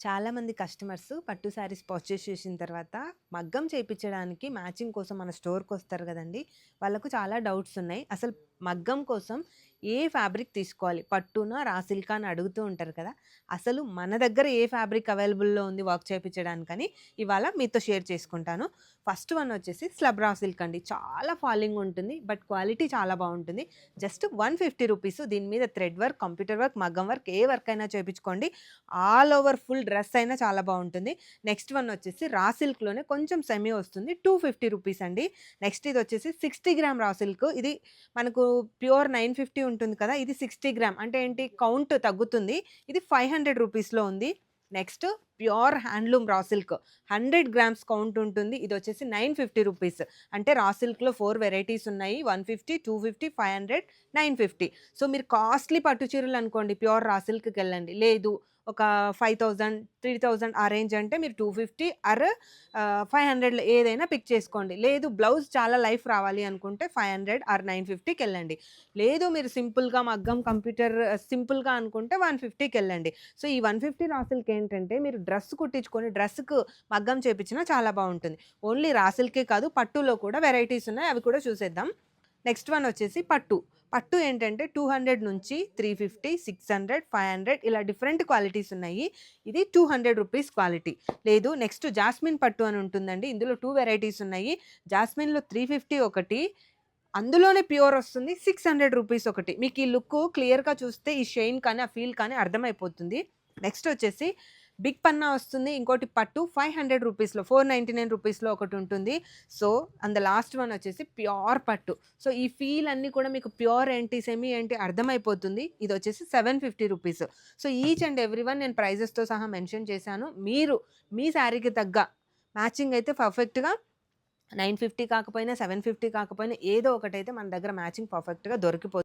చాలామంది కస్టమర్స్ పట్టు శారీస్ పర్చేస్ చేసిన తర్వాత మగ్గం చేయించడానికి మ్యాచింగ్ కోసం మన స్టోర్కి వస్తారు కదండి. వాళ్ళకు చాలా డౌట్స్ ఉన్నాయి. అసలు మగ్గం కోసం ఏ ఫ్యాబ్రిక్ తీసుకోవాలి? పట్టున రాసిల్క్ అని అడుగుతూ ఉంటారు కదా! అసలు మన దగ్గర ఏ ఫ్యాబ్రిక్ అవైలబుల్లో ఉంది వర్క్ చేయించడానికని ఇవాళ మీతో షేర్ చేసుకుంటాను. ఫస్ట్ వన్ వచ్చేసి స్లబ్ రా సిల్క్ అండి. చాలా ఫాలింగ్ ఉంటుంది బట్ క్వాలిటీ చాలా బాగుంటుంది. జస్ట్ వన్ ఫిఫ్టీ రూపీస్ దీని మీద థ్రెడ్ వర్క్ కంప్యూటర్ వర్క్ మగ్గం వర్క్ ఏ వర్క్ అయినా చేయించుకోండి ఆల్ ఓవర్ ఫుల్ డ్రెస్ అయినా చాలా బాగుంటుంది. నెక్స్ట్ వన్ వచ్చేసి రా సిల్క్లోనే కొంచెం సెమీ వస్తుంది టూ ఫిఫ్టీ రూపీస్ అండి. నెక్స్ట్ ఇది వచ్చేసి సిక్స్టీ గ్రామ్ రా సిల్క్ ఇది మనకు ప్యూర్ నైన్ ఫిఫ్టీ ఉంటుంది కదా ఇది సిక్స్టీ గ్రామ్. అంటే ఏంటి? కౌంట్ తగ్గుతుంది. ఇది ఫైవ్ హండ్రెడ్ రూపీస్లో ఉంది. Next pure handloom raw silk. Hundred grams count ఉంటుంది. ఇది వచ్చేసి నైన్ ఫిఫ్టీ రూపీస్. అంటే రా సిల్క్లో ఫోర్ వెరైటీస్ ఉన్నాయి. One fifty two fifty five hundred nine fifty. So మీరు కాస్ట్లీ పట్టు చీరలు అనుకోండి ప్యూర్ రా సిల్క్కి వెళ్ళండి. లేదు ఒక ఫైవ్ థౌజండ్ త్రీ థౌజండ్ ఆ రేంజ్ అంటే మీరు టూ ఫిఫ్టీ ఆర్ ఫైవ్ హండ్రెడ్లో ఏదైనా పిక్ చేసుకోండి. లేదు బ్లౌజ్ చాలా లైఫ్ రావాలి అనుకుంటే ఫైవ్ హండ్రెడ్ ఆర్ నైన్ ఫిఫ్టీకి వెళ్ళండి. లేదు మీరు సింపుల్గా మగ్గం కంప్యూటర్ సింపుల్గా అనుకుంటే వన్ ఫిఫ్టీకి వెళ్ళండి. సో ఈ వన్ ఫిఫ్టీ రాసులకి ఏంటంటే మీరు డ్రెస్ కుట్టించుకొని డ్రెస్కు మగ్గం చేపించినా చాలా బాగుంటుంది. ఓన్లీ రాసులకే కాదు పట్టులో కూడా వెరైటీస్ ఉన్నాయి అవి కూడా చూసేద్దాం. నెక్స్ట్ వన్ వచ్చేసి పట్టు. పట్టు ఏంటంటే టూ హండ్రెడ్ నుంచి three fifty six hundred five hundred ఇలా డిఫరెంట్ క్వాలిటీస్ ఉన్నాయి. ఇది టూ హండ్రెడ్ రూపీస్ క్వాలిటీ. లేదు నెక్స్ట్ జాస్మిన్ పట్టు అని ఉంటుందండి. ఇందులో టూ వెరైటీస్ ఉన్నాయి. జాస్మిన్లో త్రీ ఫిఫ్టీ ఒకటి అందులోనే ప్యూర్ వస్తుంది. సిక్స్ హండ్రెడ్ రూపీస్ ఒకటి. మీకు ఈ లుక్ క్లియర్గా చూస్తే ఈ షైన్ కానీ ఆ ఫీల్ కానీ అర్థమైపోతుంది. నెక్స్ట్ వచ్చేసి బిగ్ పన్నా వస్తుంది ఇంకోటి పట్టు ఫైవ్ హండ్రెడ్ రూపీస్లో ఫోర్ నైంటీ నైన్ రూపీస్లో ఒకటి ఉంటుంది. సో అండ్ లాస్ట్ వన్ వచ్చేసి ప్యూర్ పట్టు. సో ఈ ఫీల్ అన్నీ కూడా మీకు ప్యూర్ ఏంటి సెమీ ఏంటి అర్థమైపోతుంది. ఇది వచ్చేసి seven fifty rupees. So each and every one నేను ప్రైజెస్తో సహా మెన్షన్ చేశాను. మీరు మీ శారీకి తగ్గ మ్యాచింగ్ అయితే పర్ఫెక్ట్గా నైన్ ఫిఫ్టీ కాకపోయినా సెవెన్ ఫిఫ్టీ కాకపోయినా ఏదో ఒకటైతే మన దగ్గర మ్యాచింగ్ పర్ఫెక్ట్గా దొరికిపోతుంది